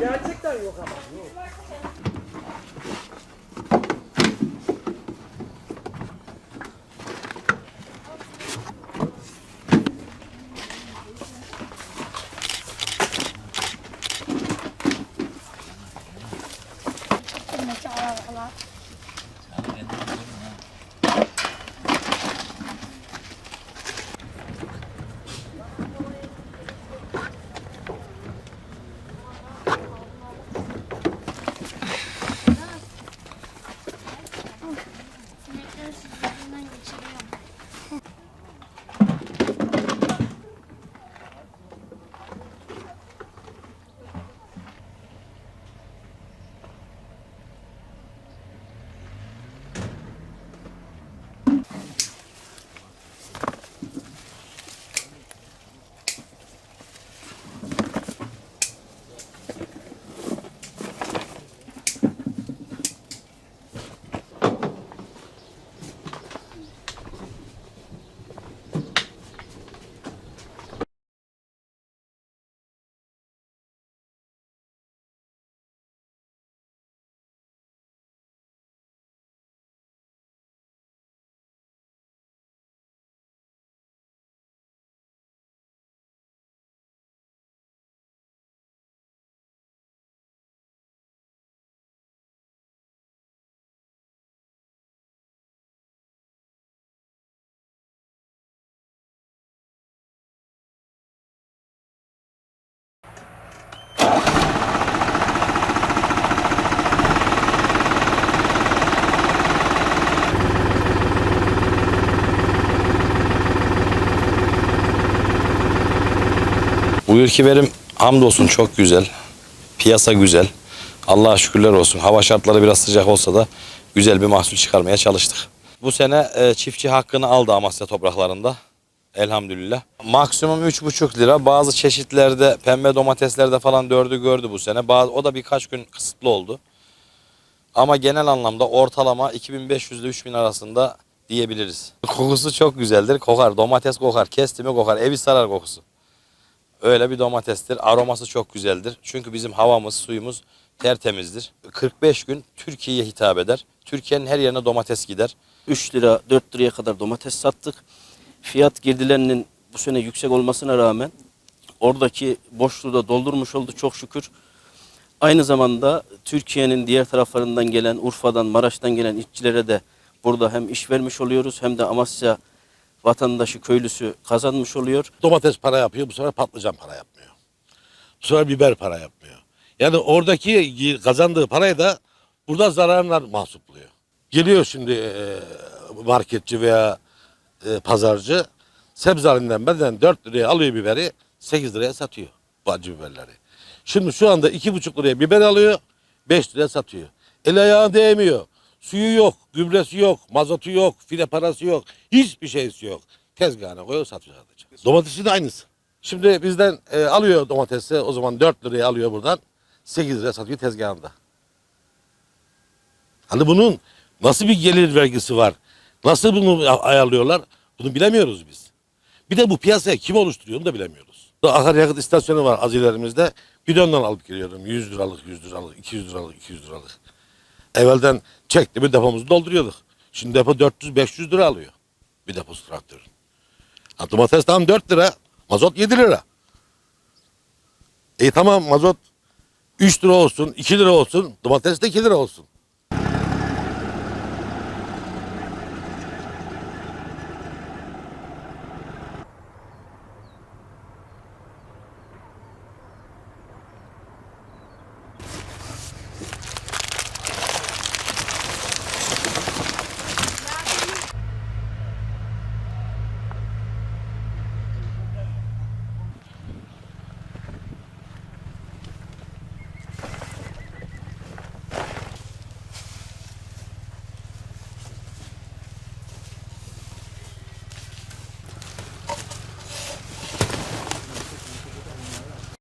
Gerçekten yok ama. Kırmızı Bu yılki verim hamdolsun çok güzel. Piyasa güzel. Allah'a şükürler olsun. Hava şartları biraz sıcak olsa da güzel bir mahsul çıkarmaya çalıştık. Bu sene e, çiftçi hakkını aldı Amasya topraklarında. Elhamdülillah. Maksimum 3,5 lira. Bazı çeşitlerde pembe domateslerde falan dördü gördü bu sene. Bazı, o da birkaç gün kısıtlı oldu. Ama genel anlamda ortalama 2500 ile 3000 arasında diyebiliriz. Kokusu çok güzeldir. Kokar. Domates kokar. Kesti mi kokar. Evi sarar kokusu. Öyle bir domatestir. Aroması çok güzeldir. Çünkü bizim havamız, suyumuz tertemizdir. 45 gün Türkiye'ye hitap eder. Türkiye'nin her yerine domates gider. 3 lira 4 liraya kadar domates sattık. Fiyat girdilerinin bu sene yüksek olmasına rağmen oradaki boşluğu da doldurmuş oldu çok şükür. Aynı zamanda Türkiye'nin diğer taraflarından gelen Urfa'dan, Maraş'tan gelen işçilere de burada hem iş vermiş oluyoruz hem de Amasya vatandaşı, köylüsü kazanmış oluyor. domates para yapıyor, bu sefer patlıcan para yapmıyor. Bu sefer biber para yapmıyor. Yani oradaki kazandığı parayı da burada zararına mahsupluyor. Geliyor şimdi e, marketçi veya e, pazarcı sebze halinden benden 4 liraya alıyor biberi 8 liraya satıyor bu acı biberleri. Şimdi şu anda 2,5 liraya biber alıyor 5 liraya satıyor. El ayağı değmiyor. Suyu yok, gübresi yok, mazotu yok, fide parası yok. Hiçbir şeysi yok. Tezgahına koyuyor satıyor sadece. Domatesi de aynısı. Şimdi bizden e, alıyor domatesi o zaman 4 liraya alıyor buradan. 8 liraya satıyor tezgahında. Hani bunun nasıl bir gelir vergisi var? Nasıl bunu ayarlıyorlar? Bunu bilemiyoruz biz. Bir de bu piyasaya kim oluşturuyor onu da bilemiyoruz. Akaryakıt istasyonu var azilerimizde. Bidondan alıp geliyorum. 100 liralık, 100 liralık, 200 liralık, 200 liralık. Evvelden çekti bir depomuzu dolduruyorduk. Şimdi depo 400-500 lira alıyor. Bir deposu traktörün. Ha, domates tam 4 lira. Mazot 7 lira. E tamam mazot 3 lira olsun, 2 lira olsun. Domates de 2 lira olsun.